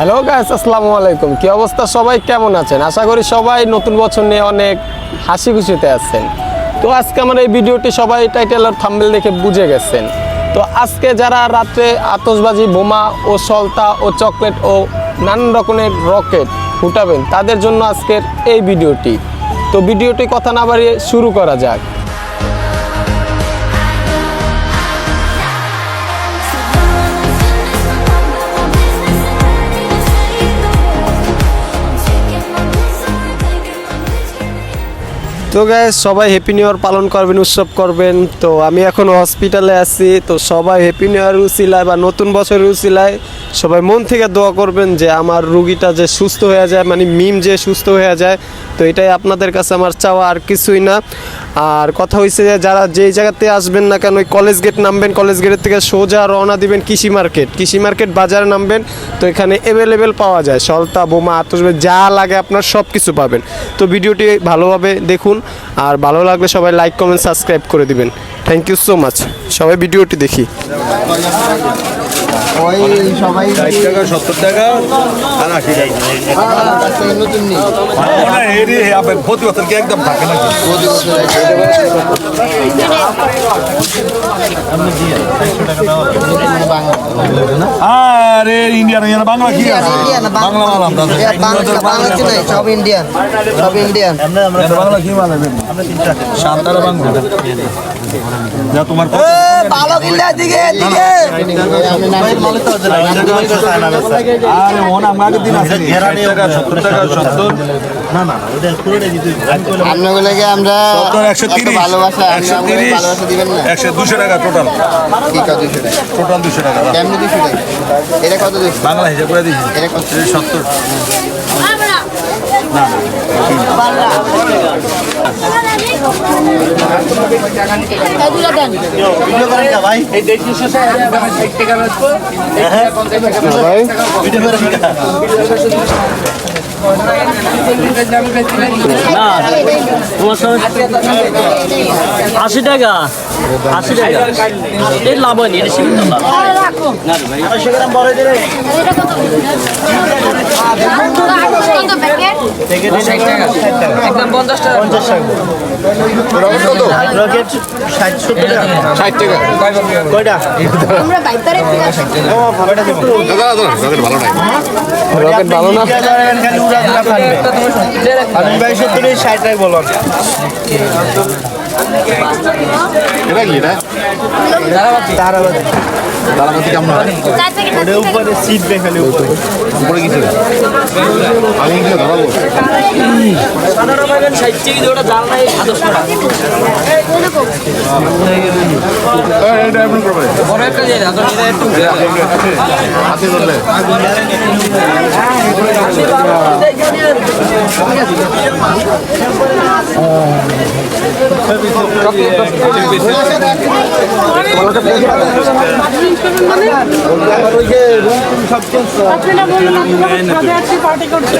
Hello guys আসসালামু আলাইকুম। কি অবস্থা? সবাই কেমন আছেন? আশা করি সবাই নতুন বছর নিয়ে অনেক হাসি খুশিতে আছেন। তো আজকে আমার এই ভিডিওটি সবাই টাইটেল আর থাম্বেল দেখে বুঝে গেছেন। তো আজকে যারা রাত্রে আতশবাজি, বোমা ও সলতা ও চকলেট ও নানান রকমের রকেট ফুটাবেন, তাদের জন্য আজকের এই ভিডিওটি। তো ভিডিওটি কথা না বাড়িয়ে শুরু করা যাক। তো গ্যাস সবাই হ্যাপি নিউ ইয়ার পালন করবেন, উৎসব করবেন। তো আমি এখন হসপিটালে আছি, তো সবাই হ্যাপি নিউ ইয়ার উচিলায় বা নতুন বছরের উচিলায় সবাই মন থেকে দোয়া করবেন যে আমার রুগীটা যে সুস্থ হয়ে যায় মানে মিম যে সুস্থ হয়ে যায়, তো এটাই আপনাদের কাছে আমার চাওয়া, আর কিছুই না। আর কথা হয়েছে যে যারা যেই জায়গাতে আসবেন না কেন, ওই কলেজ গেট নামবেন কলেজ গেটের থেকে সোজা রওনা দিবেন কৃষি মার্কেট কৃষি মার্কেট বাজারে নামবেন, তো এখানে অ্যাভেলেবেল পাওয়া যায়। সলতা, বোমা, আতসবাজি, যা লাগে আপনার সব কিছু পাবেন। তো ভিডিওটি ভালোভাবে দেখুন আর ভালো লাগলে সবাই লাইক কমেন্ট সাবস্ক্রাইব করে দিবেন। থ্যাংক ইউ সো মাচ সবাই ভিডিওটি দেখি। ওই সবাই ষাট টাকা সত্তর টাকা আর আশি টাকা। নতুন নেই। আপনার প্রতি বছর কি একদম থাকে নাকি? প্রতি বছর আরে ইন্ডিয়ান ইন্ডিয়ান বাংলা কি আছে? বাংলা মাল আমরা সব ইন্ডিয়ান সব ইন্ডিয়ান। বাংলা কি মাল হবে শান্তারা বাংলা। যা তোমার? ভালো কিনলে দিকে দিকে আরে ওন আমাকে দিন আছে ষাট টাকা সত্তর টাকা সত্তর আপনাগুলোকে আমরা সত্তর একশো এত তিরিশ। ভালোবাসা একশো আপনি আমাকে তিরিশ ভালোবাসা দিবেন না। একশো দুশো টাকা টোটাল কি কত দুশো টাকা। টোটাল দুশো টাকা কেমনি দুশো টাকা? এটা কত দুশো? বাংলা হিসাব করে দিয়েছি। এটা কত? আশি টাকা আশি টাকা। এই লাভ হয়নি এটা সীমিত লাভ। একদম পঞ্চাশ টাকা। রকেট ভালো না? এটা কি এটা তারাবাতি কেমন হয় উপরে কিছু আমি এগুলো ধরাবো সাধারণ জাল নাই সাতশো টাকা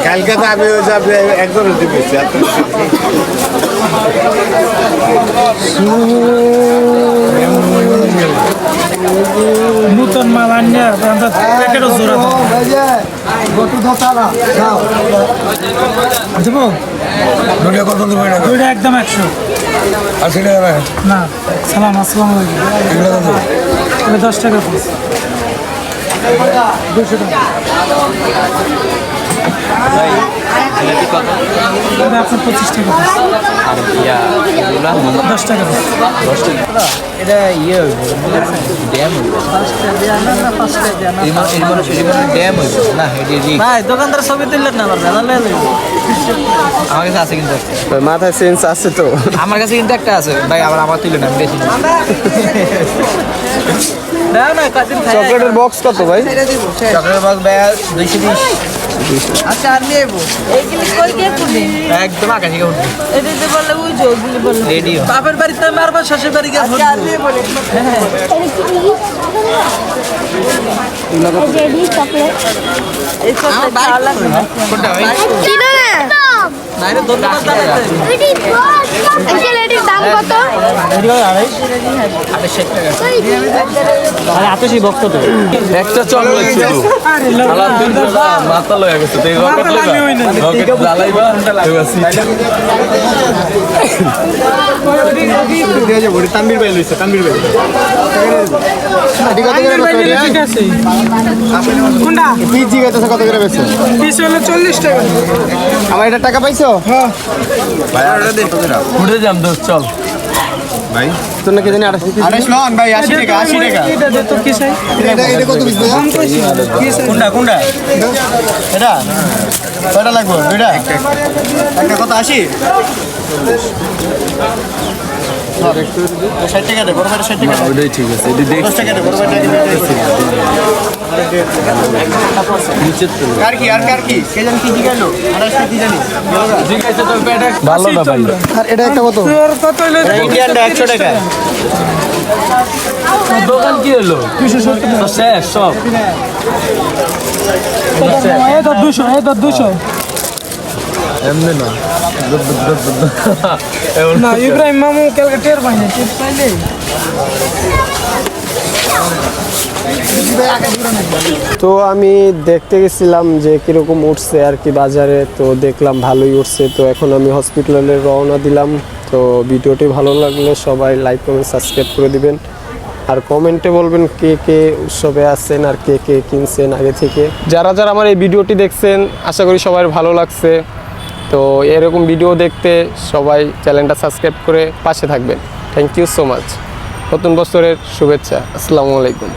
কালকে তো আমি ওই যে আপনি একজনের দিবেছি নূতন মাল আনিয়ে আমরা প্যাকেটও জোড়া দেবো কত দেবো এটা দুইটা একদম একশো। আশি টাকা না সালাম আসসালাম আলাইকুম। এটা দশ টাকা পিস। দুশো টাকা। এটা আপনার পঁচিশ টাকা পিস দশ টাকা পিস ভাই দোকানদার ছবি তুললেন না আমার আমার কাছে আছে কিন্তু মাথায় সেন্স আছে তো। আমার কাছে কিন্তু একটা আছে। ভাই আবার আমার তুলে না আমি বেশি। চকলেটের বক্স কত ভাই? চকলেট বক্স ভাই দুইশো বিশ। আচ্ছা আর নিয়ে এইগুলি কই কে পুনে একদম আকাশি উঠবে। ওই যে ওগুলি বাপের বাড়িতে মারবা শ্বশুর বাড়ি গিয়ে আচ্ছা আর নিয়ে বলে রেডি চকলেট এই সব খাওয়া লাগবে না কোনটা ভাই কিনো না না এটা দোকান রেডি দাম কত? একটা মাথা লয়ে গেছে তানবির ভাই লইছে তানবির ভাই করে কোনটা পিস জিগাইতেছে কত করে বেচছো পিস হলো চল্লিশ টাকা। আমার এটা টাকা পাইছো? উঠে যাম দোস্ত। চল। ভাই। তোর নাকি জানি আঠাশ আড়াইশ লন ভাই আশি টাকা আশি টাকা। এটা দে তো কি চাই এটা এটা কত পিস দাম কইছি। কি চাই কোনটা কোনটা? এটা? কয়টা লাগবে? দুইটা? একটা কত আশি? ষাট টাকা দে বড় ভাইটা ষাট টাকা ওটাই ঠিক আছে এটি দেখ দশ টাকা দে বড় ভাইটা কার কি আর কার কি? কে জানি কি জিগাইলো? আড়াইশ কি জানি? ঠিক তোর পেটে ভালো না ভাই আর এটা একটা কত? কত হলো ইন্ডিয়ানটা একশো টাকা। দোকান কি হলো? তো শেষ সব। এটা দুশো এটা দুশো এমনি না। না ইব্রাহিম মামু কালকে টের পাইনি টের পাইলে। তো আমি দেখতে গেছিলাম যে কীরকম উঠছে আর কি বাজারে তো দেখলাম ভালোই উঠছে। তো এখন আমি হসপিটালে রওনা দিলাম। তো ভিডিওটি ভালো লাগলে সবাই লাইক কমেন্ট সাবস্ক্রাইব করে দিবেন। আর কমেন্টে বলবেন কে কে উৎসবে আছেন আর কে কে কিনছেন আগে থেকে। যারা যারা আমার এই ভিডিওটি দেখছেন আশা করি সবার ভালো লাগছে। তো এরকম ভিডিও দেখতে সবাই চ্যানেলটা সাবস্ক্রাইব করে পাশে থাকবেন। থ্যাংক ইউ সো মাচ নতুন বছরের শুভেচ্ছা। আসসালামু আলাইকুম।